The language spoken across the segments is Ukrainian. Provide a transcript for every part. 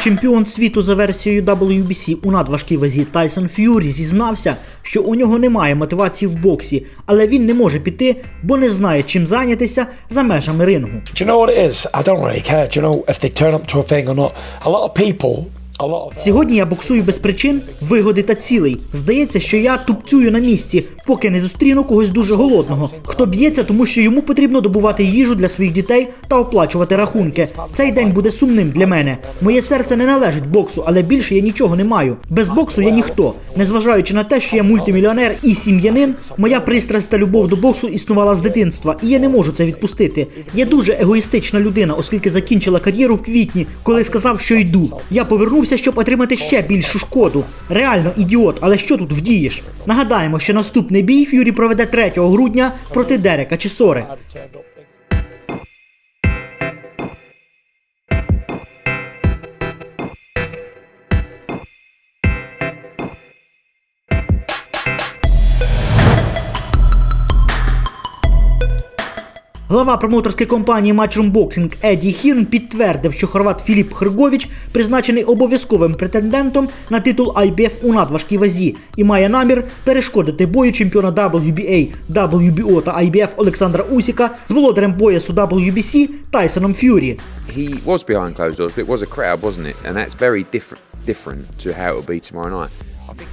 Чемпіон світу за версією WBC у надважкій вазі Тайсон Ф'юрі зізнався, що у нього немає мотивації в боксі, але він не може піти, бо не знає, чим зайнятися за межами рингу. Do you know what it Сьогодні я боксую без причин, вигоди та цілей. Здається, що я тупцюю на місці, поки не зустріну когось дуже голодного. Хто б'ється, тому що йому потрібно добувати їжу для своїх дітей та оплачувати рахунки. Цей день буде сумним для мене. Моє серце не належить боксу, але більше я нічого не маю. Без боксу я ніхто. Незважаючи на те, що я мультимільйонер і сім'янин, моя пристрасть та любов до боксу існувала з дитинства, і я не можу це відпустити. Я дуже егоїстична людина, оскільки закінчила кар'єру в квітні, коли сказав, що йду. Я повернувся, щоб отримати ще більшу шкоду. Реально ідіот, але що тут вдієш? Нагадаємо, що наступний бій Ф'юрі проведе 3 грудня проти Дерека Чісори. Глава промоутерської компанії Matchroom Boxing Еді Хірн підтвердив, що хорват Філіп Хргович призначений обов'язковим претендентом на титул IBF у надважкій вазі і має намір перешкодити бою чемпіона WBA, WBO та IBF Олександра Усіка з володарем поясу WBC Тайсоном Ф'юрі. he was behind closed doors, but it was a crowd, wasn't it? And that's very different different to how it'll be tomorrow night.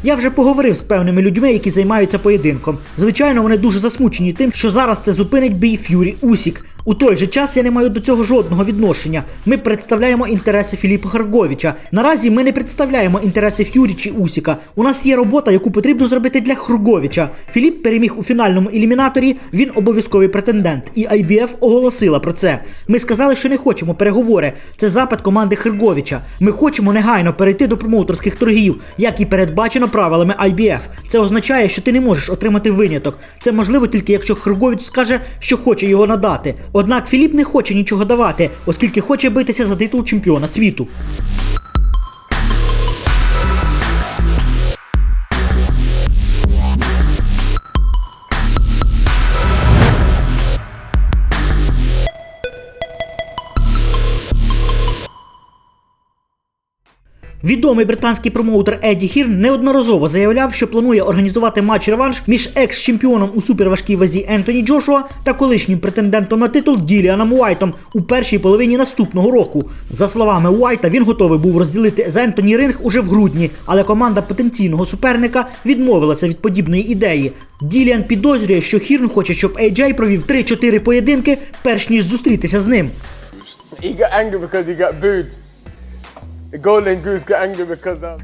Я вже поговорив з певними людьми, які займаються поєдинком. Звичайно, вони дуже засмучені тим, що зараз це зупинить бій Ф'юрі Усік. У той же час я не маю до цього жодного відношення. Ми представляємо інтереси Філіпа Харговича. Наразі ми не представляємо інтереси Ф'юрі чи Усіка. У нас є робота, яку потрібно зробити для Хурговича. Філіп переміг у фінальному елімінаторі. Він обов'язковий претендент, і IBF оголосила про це. Ми сказали, що не хочемо переговори. Це запит команди Хирговича. Ми хочемо негайно перейти до промоутерських торгів, як і передбачено правилами IBF. Це означає, що ти не можеш отримати виняток. Це можливо тільки якщо Хиргович скаже, що хоче його надати. Однак Філіп не хоче нічого давати, оскільки хоче битися за титул чемпіона світу. Відомий британський промоутер Еді Хірн неодноразово заявляв, що планує організувати матч-реванш між екс-чемпіоном у суперважкій вазі Ентоні Джошуа та колишнім претендентом на титул Діліаном Уайтом у першій половині наступного року. За словами Уайта, він готовий був розділити з Ентоні ринг уже в грудні, але команда потенційного суперника відмовилася від подібної ідеї. Діліан підозрює, що Хірн хоче, щоб AJ провів 3-4 поєдинки, перш ніж зустрітися з ним. He got angry because he got booed.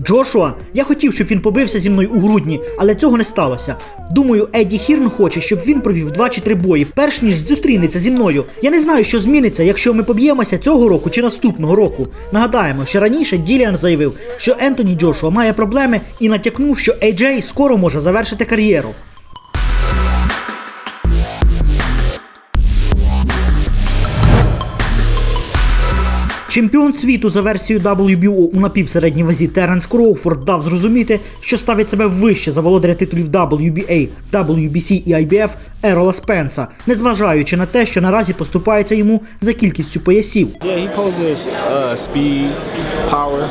Джошуа, я хотів, щоб він побився зі мною у грудні, але цього не сталося. Думаю, Еді Хірн хоче, щоб він провів два чи три бої, перш ніж зустрінеться зі мною. Я не знаю, що зміниться, якщо ми поб'ємося цього року чи наступного року. Нагадаємо, що раніше Діліан заявив, що Ентоні Джошуа має проблеми і натякнув, що AJ скоро може завершити кар'єру. Чемпіон світу за версією WBO у напівсередній вазі Теренс Кроуфорд дав зрозуміти, що ставить себе вище за володаря титулів WBA, WBC і IBF Ерола Спенса, незважаючи на те, що наразі поступається йому за кількістю поясів. Yeah, he poses uh, speed, power,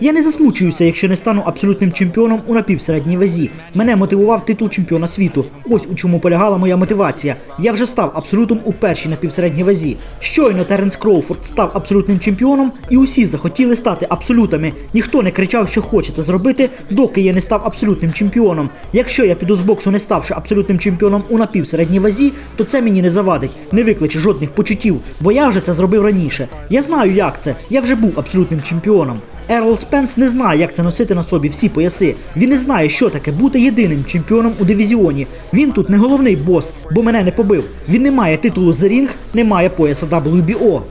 Я не засмучуюся, якщо не стану абсолютним чемпіоном у напівсередній вазі. Мене мотивував титул чемпіона світу. Ось у чому полягала моя мотивація. Я вже став абсолютом у першій напівсередній вазі. Щойно Теренс Кроуфорд став абсолютним чемпіоном, і усі захотіли стати абсолютами. Ніхто не кричав, що хоче це зробити, доки я не став абсолютним чемпіоном. Якщо я піду з боксу, не ставши абсолютним чемпіоном у напівсередній вазі, то це мені не завадить, не викличе жодних почуттів, бо я вже це зробив раніше. Я знаю, як це. Я вже був абсолютним чемпіоном. Ерл Спенс не знає, як це носити на собі всі пояси. Він не знає, що таке бути єдиним чемпіоном у дивізіоні. Він тут не головний бос, бо мене не побив. Він не має титулу The Ring, не має пояса WBO.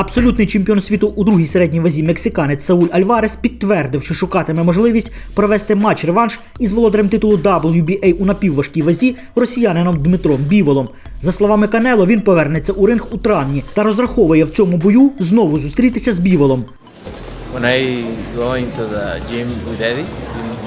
Абсолютний чемпіон світу у другій середній вазі мексиканець Сауль Альварес підтвердив, що шукатиме можливість провести матч-реванш із володарем титулу WBA у напівважкій вазі росіянином Дмитром Біволом. За словами Канело, він повернеться у ринг у травні та розраховує в цьому бою знову зустрітися з Біволом. When I go into the gym with Eddie,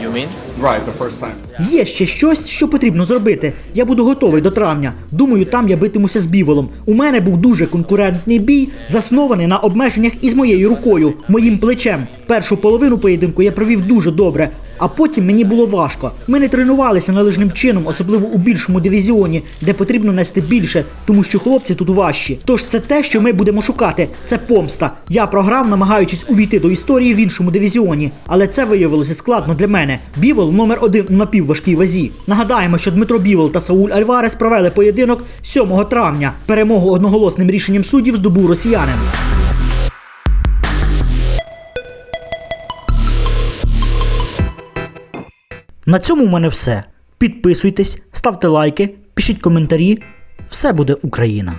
you mean? Right, the first time. Є ще щось, що потрібно зробити. Я буду готовий до травня. Думаю, там я битимуся з біволом. У мене був дуже конкурентний бій, заснований на обмеженнях із моєю рукою, моїм плечем. Першу половину поєдинку я провів дуже добре. А потім мені було важко. Ми не тренувалися належним чином, особливо у більшому дивізіоні, де потрібно нести більше, тому що хлопці тут важчі. Тож це те, що ми будемо шукати. Це помста. Я програв, намагаючись увійти до історії в іншому дивізіоні, але це виявилося складно для мене. Бівол номер один у напівважкій вазі. Нагадаємо, що Дмитро Бівол та Сауль Альварес провели поєдинок 7 травня. Перемогу одноголосним рішенням суддів здобув росіянин. На цьому в мене все. Підписуйтесь, ставте лайки, пишіть коментарі. Все буде Україна!